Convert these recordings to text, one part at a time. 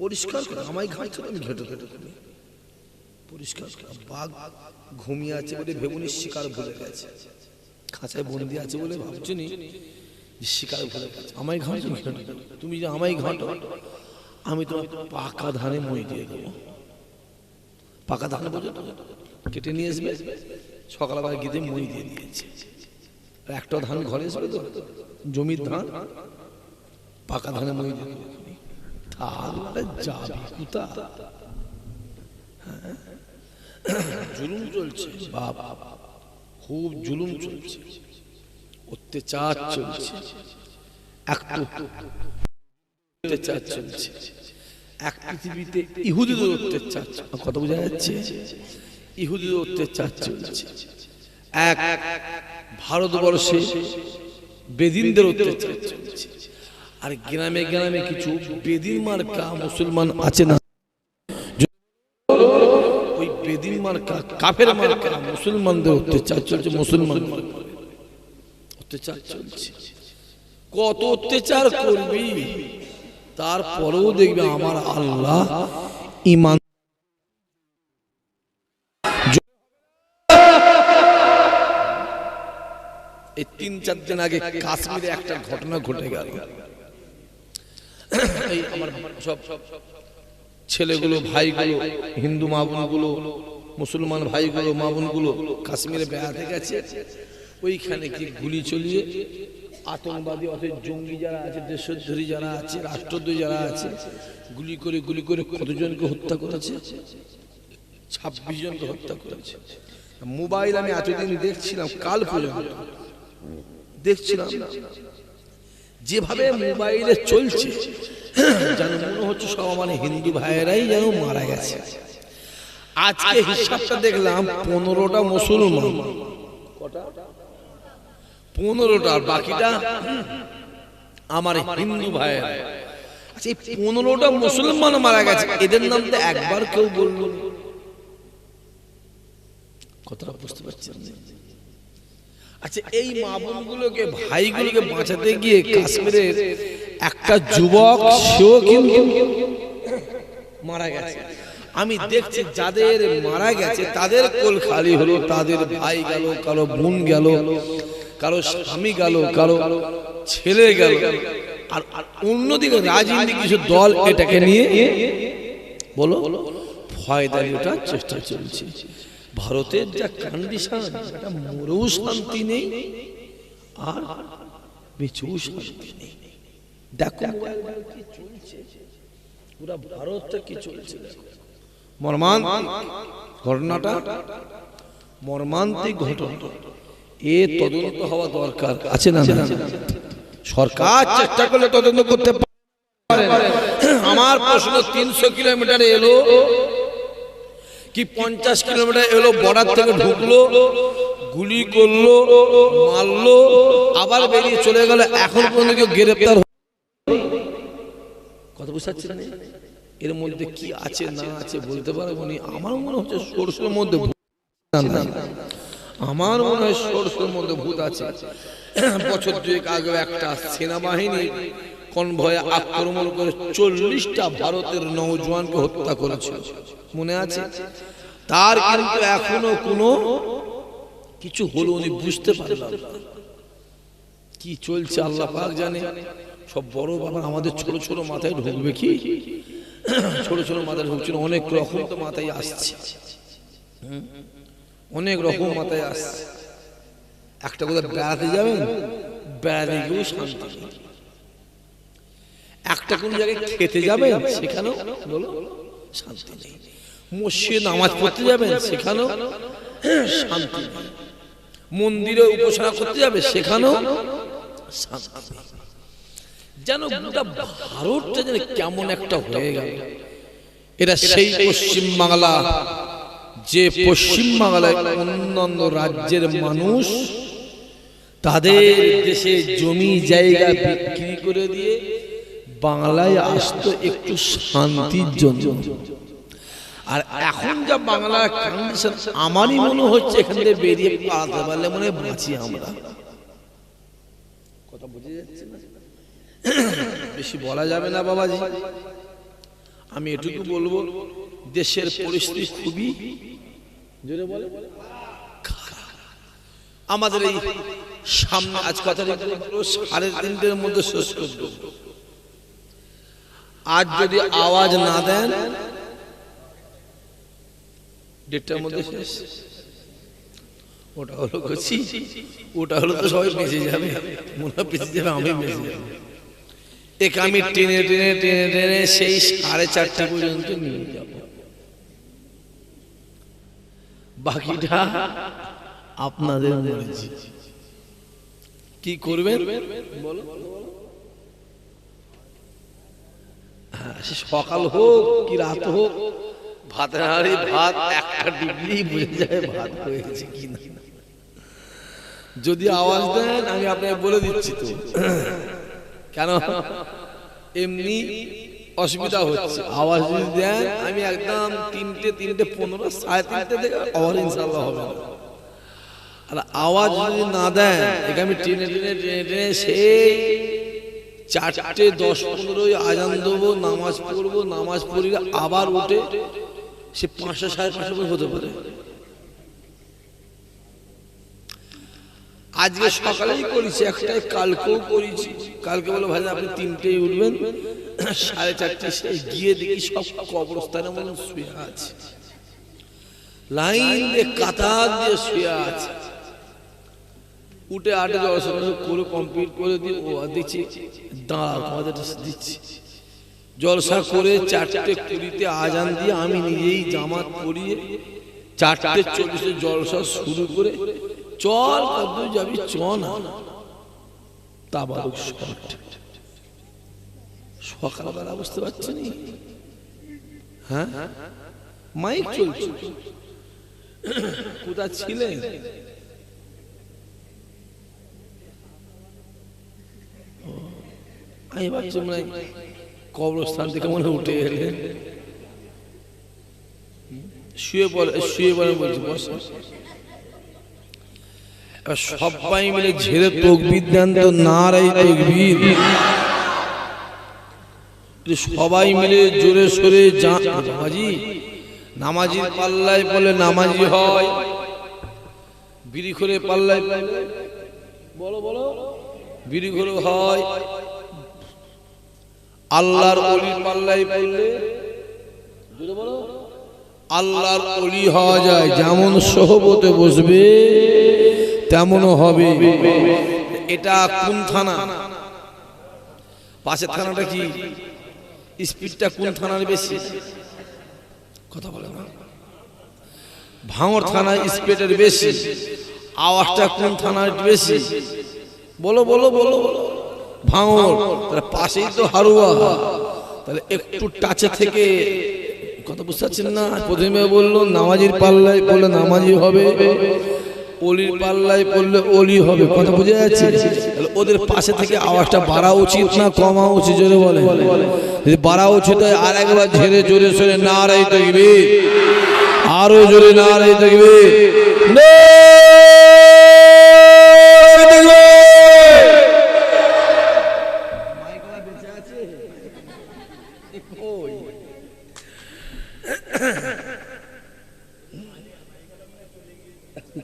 পরিষ্কার করে আমায় ঘাঁটছে আমি ঘেটে ঘেটে করি পরিষ্কার করে বাঘ ঘুমিয়ে আছে বলে ভেবুনি শিকার ভুলে গেছে। খাঁচায় বন্দি আছে বলে ভাবছি নি? শিকার ভুলে গেছে। আমায় ঘেটে। তুমি যে আমায় ঘাঁটো, আমি তোমার পাকা ধানে মই দিয়ে দেবো। পাকা ধান বোঝো? কেটে নিয়ে আসবে সকালবেলা গিয়ে মই দিয়ে দিয়েছে। একটা ধান ঘরে আসবে তো? জমির ধান? পাকা ধানে মই দিয়ে দেবো তাহলে? জুলুম চলছে বাবা খুব জুলুম চলছে এক চলছে। বোঝা যাচ্ছে ইহুদিদের অত্যাচার চলছে এক ভারতবর্ষে বেদিনদের অত্যাচার চলছে আর গ্রামে গ্রামে কিছু বেদিন মার্কা মুসলমান আছে না? ওই বেদিন মার্কা, কাফের মার্কা মুসলমানদের অত্যাচার চলছে, মুসলমান। অত্যাচার চলছে। কত অত্যাচার করবি? তারপরেও দেখবে আমার আল্লাহ ইমান এই তিন চার দিন আগে কাশ্মীরে একটা ঘটনা ঘটে গেল। ছেলেগুলো, ভাইগুলো, হিন্দু মা বোনগুলো মুসলমান ভাইগুলো মা বোনগুলো কাশ্মীরে বেড়াতে গেছে। ওইখানে কি গুলি চলিয়ে আতঙ্কবাদী অথবা জঙ্গি যারা আছে, দেশদ্রোহী যারা আছে, রাষ্ট্রদ্রোহী যারা আছে, গুলি করে গুলি করে কতজনকে হত্যা করেছে? ছাব্বিশ জনকে হত্যা করেছে। মোবাইল আমি এতদিন দেখছিলাম, কাল পর্যন্ত। দেখছিলাম। যেভাবে মোবাইলে চলছে যেন মনে হচ্ছে সব আমার হিন্দু ভাইয়েরাই যেন মারা গেছে। আজকে হিসাবটা দেখলাম পনেরোটা মুসলমান। পনেরোটা, আর বাকিটা? আমার হিন্দু ভাইয়েরা। আচ্ছা এই পনেরোটা মুসলমান মারা গেছে, এদের নাম তো একবার কেউ বলল। কথাটা বুঝতে পারছেন? না? আচ্ছা এই মা বোনগুলোকে ভাইগুলোকে বাঁচাতে গিয়ে কাশ্মীরের একটা যুবক সেও কিন্তু মারা গেছে। আমি দেখছি যাদের মারা গেছে তাদের কোল খালি হলো তাদের ভাই গেল কারও বোন গেল কারও স্বামী গেল কারও ছেলে গেল। আর আর অন্যদিকে রাজনীতি কিছু দল এটাকে নিয়ে বলো ফয়দারি ওঠার চেষ্টা চলছে। ভারতের যা কন্ডিশন এটা মরেও শান্তি নেই আর বেঁচেও শান্তি নেই। দেখো কি চলছে? পুরা ভারতটা কি চলছে দেখো। মর্মান্তিক ঘটনাটা মর্মান্তিক ঘটনা। এ তদন্ত হওয়া দরকার আছে না না? সরকার চেষ্টা করলে তদন্ত করতে পারে। আমার প্রশ্ন তিনশো কিলোমিটার এলো কি পঞ্চাশ কিলোমিটার এলো বর্ডার থেকে ঢুকলো গুলি করল মারলো আবার বেরিয়ে চলে গেল এখন পর্যন্ত কেউ গ্রেপ্তার। কথা বুঝতে পারছেন এর মধ্যে কি আছে না আছে বলতে পারব নি আমার মনে হচ্ছে সরষের মধ্যে না, না। আমার মনে হয় সরষের মধ্যে ভূত আছে বছর দুয়েক আগে একটা সেনাবাহিনী কনভয়ে আক্রমণ করে চল্লিশটা ভারতের নৌজওয়ানকে হত্যা করেছে। মনে আছে? তার কিন্তু এখনও কোনো কিছু হলো উনি বুঝতে পারলাম। কি চলছে আল্লাহ পাক জানে। সব বড় বাবা আমাদের ছোট ছোট মাথায় ঢুকবে কি? ছোট ছোট মাথায় ঢুকছে না, অনেক রকম তো মাথায় আসছে? অনেক রকম মাথায় আসছে। একটা কোথাও বেড়াতে যাবেন? বেড়াতে গিয়েও শান্তি একটা কোন জায়গায় খেতে যাবেন, সেখানেও বলো, শান্তি নেই। মসজিদে নামাজ পড়তে যাবেন, সেখানেও শান্তি নেই। মন্দিরে উপাসনা করতে যাবে, সেখানেও শান্তি যেন গোটা ভারতটা যেন কেমন একটা হয়ে গেল। এটা সেই পশ্চিম বাংলা, যে পশ্চিম বাংলায় অন্যান্য রাজ্যের মানুষ তাদের দেশে জমি জায়গা বিক্রি করে দিয়ে বাংলায় আসতো একটু শান্তির জন্য। আর এখন যা বাংলার কন্ডিশন আমারই মনে হচ্ছে এখান থেকে বেরিয়ে পালাতে পারলে মনে বাঁচি আমরা। কথা বুঝে যাচ্ছে না? বেশি বলা যাবে না বাবাজি। আমি এটুকু বলব, দেশের পরিস্থিতি খুবই জোরে বলে। আমাদের এই সামনে আজ কথা সাড়ে তিনটের মধ্যে শেষ করব। আজ যদি আওয়াজ না দেন দেড়টার মধ্যে শেষ। ওটা হলো কচি। ওটা হলো তো সবাই বেঁচে যাবে। মনে বেঁচে যাবে আমি বেঁচে যাব। একে আমি টেনে টেনে টেনে টেনে সেই সাড়ে চারটা পর্যন্ত নিয়ে যাব। বাকিটা আপনাদের মর্জি কি করবেন? বলো হ্যাঁ, সকাল হোক, কি রাত হোক ভাতের হাড়ি ভাত একটা ডিগ্রি বুঝে যায় ভাত হয়েছে কি না। যদি আওয়াজ দেন, আমি আপনাকে বলে দিচ্ছি তো। কেন? এমনি অসুবিধা হচ্ছে। আওয়াজ যদি দেন, আমি একদম তিনটে তিনটে পনেরো, সাড়ে তিনটে থেকে আওয়াজ ইনশাল্লাহ হবে। আর আওয়াজ যদি না দেন, একে আমি টেনে টেনে টেনে টেনে, সেই চারটে দশ পনেরোই আজান দেবো, নামাজ পড়ব, নামাজ পড়লে আবার উঠে সে পাঁচটা সাড়ে পাঁচটা পর্যন্ত হতে পারে। আজকে সকালেই করেছি, একটাই কালকেও করেছি। কালকে বলে ভাই আপনি তিনটেই উঠবেন। সাড়ে চারটে গিয়ে দেখি সব কবরস্থানে মনে শুয়ে আছে। লাইন দিয়ে কাতার দিয়ে শুয়ে আছে। উঠে আটে দর্শন করে কমপ্লিট করে দিয়ে, ও দিচ্ছি দাঁড়া দিচ্ছি। জলসা করে চারটে কুড়িতে আজান দিয়ে আমি নিজেই জামাত পরিয়ে চারটে চল্লিশে জলসা শুরু করে, চল কত যাবি, চ না। তাবারক শট। সকালবেলা বুঝতে পারছেন হ্যাঁ? মাইক চলছে। কোথা ছিলেন আমি ভাবছি মনে কবরস্থান থেকে মনে উঠে এলেন শুয়ে পড়ে শুয়ে পড়ে বলছি, বস। সবাই মিলে ঝেড়ে তকবির দেন তো নারাই তকবির। সবাই মিলে জোরে সোরে নামাজি, নামাজির পাল্লায় বলে নামাজি হয়। বিড়ি করে পাল্লায় বলো বলো বিড়ি করে হয়। আল্লাহর অলির জোরে বলো। আল্লাহর অলি হওয়া যায় যেমন সহবতে বসবে তেমন হবে। এটা কোন থানা? পাশের থানাটা কি? স্পিডটা কোন থানার বেশি? কথা বলে না। ভাঙর থানা স্পিডের বেশি আওয়াজটা কোন থানার বেশি? বলো বলো বলো বলো। ভাঙর তাহলে পাশেই তো হারুয়া। তাহলে একটু টাচে থেকে কথা বুঝতে পারছেন না? প্রথমে বলল, নামাজির পাল্লায় বললে নামাজি হবে, অলির পাল্লায় পড়লে অলি হবে, কথা বুঝে যাচ্ছে? তাহলে ওদের পাশে থেকে আওয়াজটা বাড়া উচিত না কমা উচিত, জোরে বলে যদি বাড়া উচিত হয়, আর একবার ঝেড়ে জোরে সরে না রাই থাকবে আরও জোরে না রাই থাকবে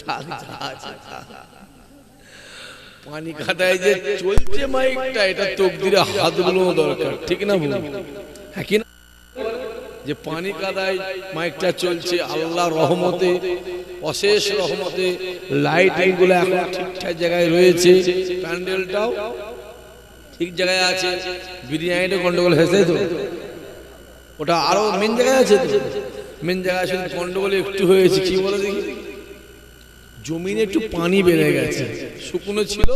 থাক, পানি কাটায় যে চলছে মাইকটা এটা তকদিরে হাত দরকার ঠিক না বলুন হ্যাঁ? যে পানি কাদায় মাইকটা চলছে আল্লাহ রহমতে অশেষ রহমতে লাইটিংগুলো এখন ঠিকঠাক জায়গায় রয়েছে প্যান্ডেলটাও ঠিক জায়গায় আছে বিরিয়ানিটা গন্ডগোল হয়েছে তো? ওটা আরও মেন জায়গায় আছে মেন জায়গায় আছে গন্ডগোল একটু হয়েছে কি বলে দেখি? জমিনে একটু পানি বেড়ে গেছে। শুকনো ছিল?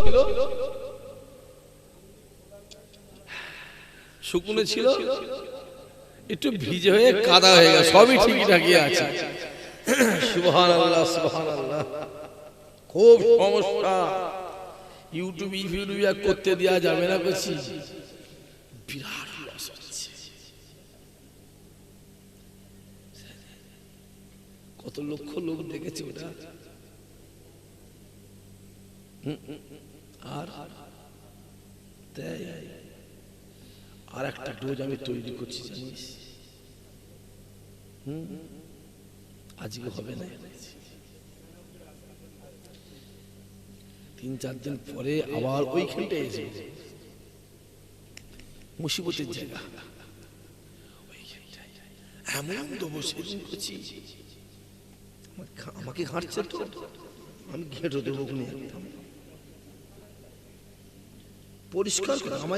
শুকনো ছিল? একটু ভিজে হয়ে কাদা হয়ে গেছে সবই ঠিকঠাকই আছে। আল্লাহ আল্লাহ খুব সমস্যা। ইউটিউব ইউটিউব করতে দেওয়া যাবে না বলছি। বিরাট লস হচ্ছে। কত লক্ষ লোক দেখেছে ওটা? আর তাই আর একটা ডোজ আমি তৈরি করছি, জানিস? আজকে হবে না। তিন, চার দিন পরে আবার ওইখানটায় এসে মুসিবতের জায়গা। এমন দেবো সেদিন আমাকে ঘাঁটছে তো। আমি ঘেঁটে দেবো ওখানে একদম। পরিষ্কার করে আমায়